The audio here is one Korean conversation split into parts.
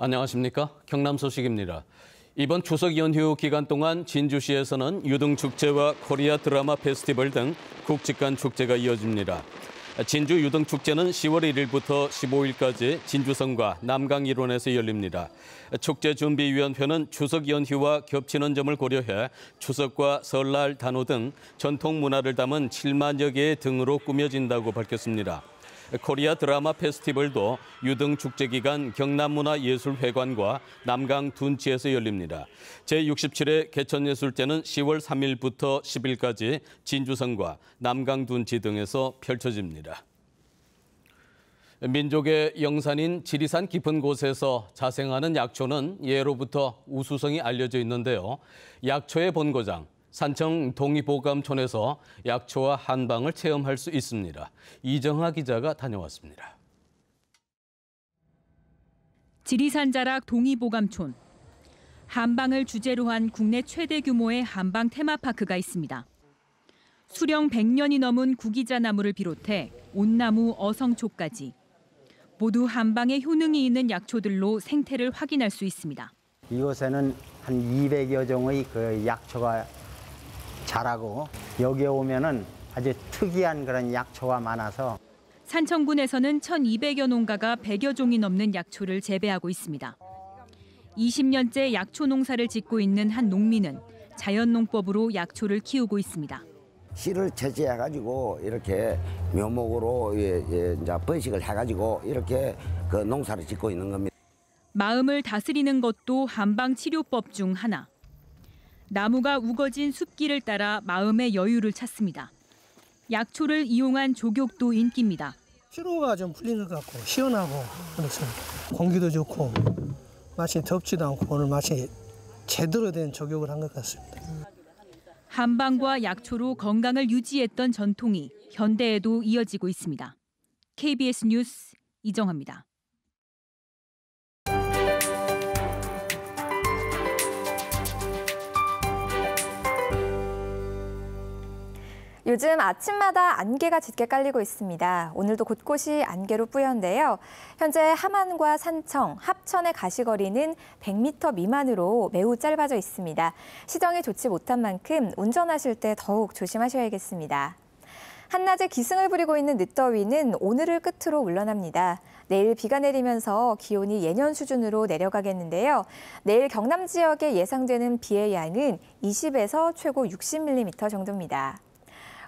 안녕하십니까? 경남 소식입니다. 이번 추석 연휴 기간 동안 진주시에서는 유등축제와 코리아 드라마 페스티벌 등 국직 간 축제가 이어집니다. 진주 유등축제는 10월 1일부터 15일까지 진주성과 남강 일원에서 열립니다. 축제준비위원회는 추석 연휴와 겹치는 점을 고려해 추석과 설날 단오 등 전통 문화를 담은 7만여 개의 등으로 꾸며진다고 밝혔습니다. 코리아 드라마 페스티벌도 유등 축제 기간 경남문화예술회관과 남강 둔치에서 열립니다. 제67회 개천예술제는 10월 3일부터 10일까지 진주성과 남강 둔치 등에서 펼쳐집니다. 민족의 영산인 지리산 깊은 곳에서 자생하는 약초는 예로부터 우수성이 알려져 있는데요. 약초의 본고장, 산청 동의보감촌에서 약초와 한방을 체험할 수 있습니다. 이정하 기자가 다녀왔습니다. 지리산 자락 동의보감촌. 한방을 주제로 한 국내 최대 규모의 한방 테마파크가 있습니다. 수령 100년이 넘은 구기자 나무를 비롯해 온나무, 어성초까지 모두 한방에 효능이 있는 약초들로 생태를 확인할 수 있습니다. 이곳에는 한 200여 종의 그 약초가 자라고 여기에 오면은 아주 특이한 그런 약초가 많아서 산청군에서는 1,200여 농가가 100여 종이 넘는 약초를 재배하고 있습니다. 20년째 약초 농사를 짓고 있는 한 농민은 자연농법으로 약초를 키우고 있습니다. 씨를 채취해가지고 이렇게 묘목으로 예, 예, 이제 번식을 해가지고 이렇게 그 농사를 짓고 있는 겁니다. 마음을 다스리는 것도 한방 치료법 중 하나. 나무가 우거진 숲길을 따라 마음의 여유를 찾습니다. 약초를 이용한 조격도 인기입니다. 피로가 좀 풀린 것 같고 시원하고 그렇습니다. 공기도 좋고 맛이 덥지도 않고 오늘 맛이 제대로 된 조격을 한 것 같습니다. 한방과 약초로 건강을 유지했던 전통이 현대에도 이어지고 있습니다. KBS 뉴스 이정화입니다. 요즘 아침마다 안개가 짙게 깔리고 있습니다. 오늘도 곳곳이 안개로 뿌였는데요. 현재 함안과 산청, 합천의 가시거리는 100m 미만으로 매우 짧아져 있습니다. 시정이 좋지 못한 만큼 운전하실 때 더욱 조심하셔야겠습니다. 한낮에 기승을 부리고 있는 늦더위는 오늘을 끝으로 물러납니다. 내일 비가 내리면서 기온이 예년 수준으로 내려가겠는데요. 내일 경남 지역에 예상되는 비의 양은 20에서 최고 60mm 정도입니다.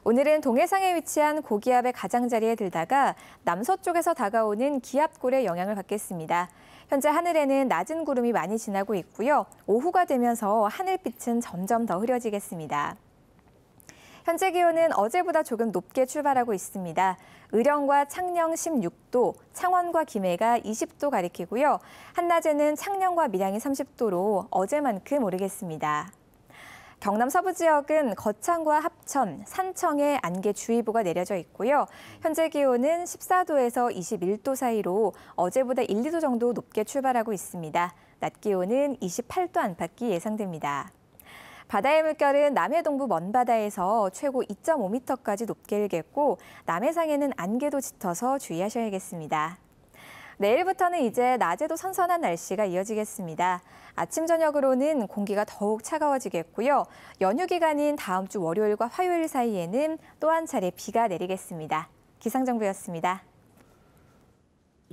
오늘은 동해상에 위치한 고기압의 가장자리에 들다가 남서쪽에서 다가오는 기압골의 영향을 받겠습니다. 현재 하늘에는 낮은 구름이 많이 지나고 있고요. 오후가 되면서 하늘빛은 점점 더 흐려지겠습니다. 현재 기온은 어제보다 조금 높게 출발하고 있습니다. 의령과 창녕 16도, 창원과 김해가 20도 가리키고요. 한낮에는 창녕과 밀양이 30도로 어제만큼 오르겠습니다. 경남 서부 지역은 거창과 합천, 산청에 안개주의보가 내려져 있고요. 현재 기온은 14도에서 21도 사이로 어제보다 1, 2도 정도 높게 출발하고 있습니다. 낮 기온은 28도 안팎이 예상됩니다. 바다의 물결은 남해 동부 먼바다에서 최고 2.5m까지 높게 일겠고 남해상에는 안개도 짙어서 주의하셔야겠습니다. 내일부터는 이제 낮에도 선선한 날씨가 이어지겠습니다. 아침 저녁으로는 공기가 더욱 차가워지겠고요. 연휴 기간인 다음 주 월요일과 화요일 사이에는 또 한 차례 비가 내리겠습니다. 기상정보였습니다.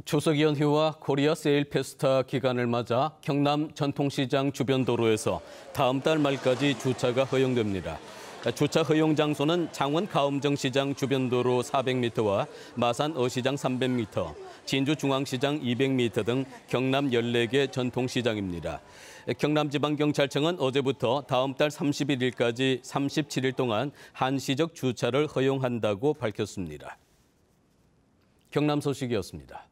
추석 연휴와 코리아 세일 페스타 기간을 맞아 경남 전통시장 주변 도로에서 다음 달 말까지 주차가 허용됩니다. 주차 허용 장소는 창원 가음정시장 주변 도로 400m와 마산 어시장 300m, 진주 중앙시장 200m 등 경남 14개 전통시장입니다. 경남지방경찰청은 어제부터 다음 달 31일까지 37일 동안 한시적 주차를 허용한다고 밝혔습니다. 경남 소식이었습니다.